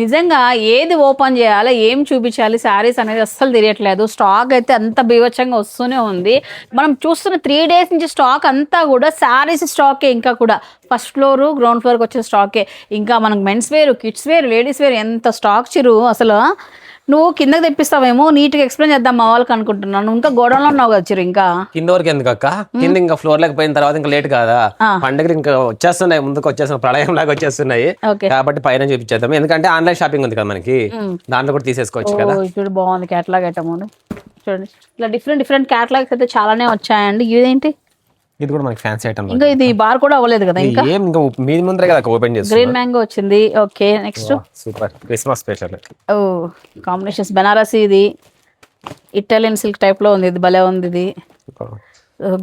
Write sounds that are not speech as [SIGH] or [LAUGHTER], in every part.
నిజంగా ఏది ఓపెన్ చేయాలి ఏం చూపించాలి శారీస్ అనేది అస్సలు తెలియట్లేదు. స్టాక్ అయితే అంత బీభత్సంగా వస్తూనే ఉంది. మనం చూస్తున్న త్రీ డేస్ నుంచి స్టాక్ అంతా కూడా శారీస్ స్టాకే ఇంకా కూడా. ఫస్ట్ ఫ్లోర్ గ్రౌండ్ ఫ్లోర్కి వచ్చే స్టాకే. ఇంకా మనకు మెన్స్ వేరు కిడ్స్ వేరు లేడీస్ వేర్ ఎంత స్టాక్ చిరు అసలు. నువ్వు కిందకి తెప్పిస్తావేమో నీట్గా ఎక్స్ప్లెయిన్ చేద్దాం మా వాళ్ళకి అనుకుంటున్నాను. ఇంకా గోడౌన్లో ఉన్నావు కదా ఇంకా. కింద వరకు ఎందుకు అక్క? కింద ఇంకా ఫ్లోర్ లేకపోయిన పోయిన తర్వాత ఇంకా లేట్ కాదా? పండుగలు ఇంకా వచ్చేస్తున్నాయి ముందుకు వచ్చేస్తున్నాయి ప్రళయం లాగా వచ్చేస్తున్నాయి. ఓకే. కాబట్టి పైన చూపించేద్దాం. ఎందుకంటే ఆన్లైన్ షాపింగ్ ఉంది కదా మనకి. దాంట్లో కూడా తీసేసుకోవచ్చు కదా. చూడు బాగుంది క్యాటలాగ్ ఐటమ్ చూడండి. ఇట్లా డిఫరెంట్ డిఫరెంట్ క్యాటలాగ్స్ అయితే చాలానే వచ్చాయండి. ఇదేంటి ఇది కూడా మనకి ఫ్యాన్సీ ఐటమ్ ఇంకా ఇది బార్ కూడా అవ్వలేదు కదా ఇంకా? ఏం ఇంకా మీది ముందరే కదా ఓపెన్ చేస్తుంది గ్రీన్ మ్యాంగో వచ్చింది. Okay next super Christmas special ఓ కాంబినేషన్స్ బనారసి ఇది. ఇటాలియన్ సిల్క్ టైప్లో ఉంది ఇది భలే ఉంది ఇది.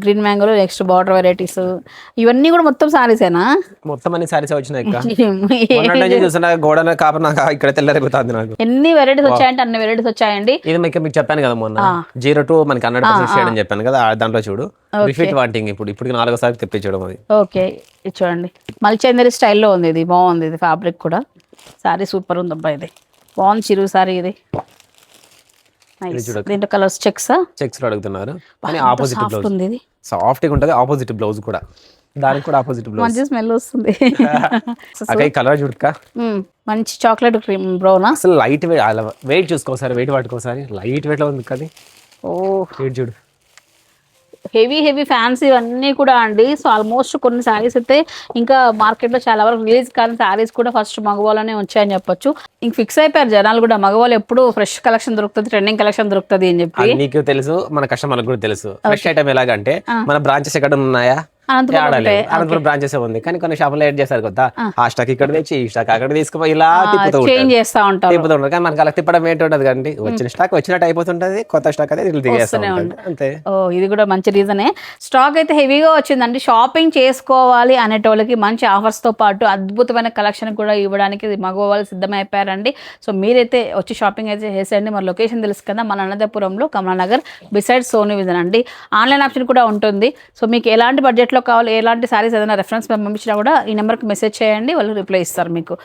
గ్రీన్ మ్యాంగోలో నెక్స్ట్ బార్డర్ వెరైటీస్. ఇవన్నీ కూడా మొత్తం సారీసేనా మొత్తం అన్ని సారీస్ వచ్చినాయి కాపర్ నాకు ఇక్కడ తెల్లరిపోతుంది నాకు. ఎన్ని వెరైటీస్ వచ్చాయంటే అన్ని వెరైటీస్ వచ్చాయండి. ఇది మీకు మీకు చెప్పాను కదా మొన్న. జీరో టూ మనకి హండ్రెడ్ పర్సెంట్ షేడ్ అని చెప్పాను కదా దాంట్లో చూడు. రిఫిట్ వాంటింగ్ ఇప్పుడు ఇప్పుడు నాలుగోసారి తెప్పించడం అది. ఓకే ఇది చూడండి. మల్చందరి స్టైల్లో ఉంది ఇది బాగుంది ఇది ఫ్యాబ్రిక్ కూడా. సారీ సూపర్ ఉంది అబ్బా ఇది. బాగుంది చిరు సారీ ఇది. దీంట్లో కలర్స్ చెక్స్ చెక్స్ అడుగుతున్నారు. కానీ ఆపోజిట్ బ్లౌజ్ ఉంది ఇది. సాఫ్ట్గా ఉంటది ఆపోజిట్ బ్లౌజ్ కూడా. దానికి కూడా ఆపోజిట్ బ్లౌజ్ మంచి స్మెల్ వస్తుంది. [LAUGHS] అక్క ఈ కలర్ చూడక. మంచి చాక్లెట్ క్రీమ్ బ్రౌనా అసలు లైట్ వెయిట్ వెయిట్ చూసుకోసారి వెయిట్ పట్టుకోసారి లైట్ వెయిట్లో ఉంది కదా ఓ. వెయిట్ చూడు. హెవీ హెవీ ఫ్యాన్సీ ఇవన్నీ కూడా అండి. సో ఆల్మోస్ట్ కొన్ని శారీస్ అయితే ఇంకా మార్కెట్లో చాలా వరకు రిలీజ్ కానీ శారీస్ కూడా ఫస్ట్ మగవాళ్ళనే వచ్చాయని చెప్పొచ్చు. ఇంక ఫిక్స్ అయిపోయారు జనాలు కూడా. మగవాళ్ళు ఎప్పుడు ఫ్రెష్ కలెక్షన్ దొరుకుతుంది ట్రెండింగ్ కలెక్షన్ దొరుకుతుంది అని చెప్పి. నీకు తెలుసు మన కస్టమర్లకు కూడా తెలుసు. ఫ్రెష్ ఐటమ్ ఎలాగంటే మన బ్రాంచెస్ ఎక్కడ ఉన్నాయా? అనంతపురం బ్రాంచెస్ ఉంది. కానీ కొన్ని షాపులు ఏడ్ చేశారు కదా. ఆ. స్టాక్ ఇక్కడ తెచ్చి ఈ స్టాక్ అక్కడ తీసుకుపోయి ఇలా తిప్పుతూ చేంజ్ చేస్తా ఉంటారు. తిప్పుతూ ఉంటారు. కానీ మనకి అలా తిప్పడం ఏంటి ఉండదు కండి వచ్చిన స్టాక్ వచ్చినట్టు అయిపోతుంటది కొత్త స్టాక్ అయితే దిగేస్తూ ఉంటుంది. అంతే. ఓ ఇది కూడా మంచి రీజనే స్టాక్ అయితే హెవీగా వచ్చిందండి. షాపింగ్ చేసుకోవాలి అనేటోళ్ళకి మంచి offers తో పాటు అద్భుతమైన కలెక్షన్ కూడా ఇవ్వడానికి మగవాళ్ళు సిద్ధమైపోయారండి. సో మీరైతే వచ్చి షాపింగ్ అయితే చేసేయండి. మరి లొకేషన్ తెలుసు కదా మన అనంతపురంలో కమలానగర్ బిసైడ్ సోనీ విజన్ అండి. ఆన్లైన్ ఆప్షన్ కూడా ఉంటుంది. సో మీకు ఎలాంటి బడ్జెట్లో కావాలి ఎలాంటి సారీస్ ఏదైనా రెఫరెన్స్ పంపించినా కూడా ఈ నెంబర్కి మెసేజ్ చేయండి వాళ్ళు రిప్లై ఇస్తారు మీకు.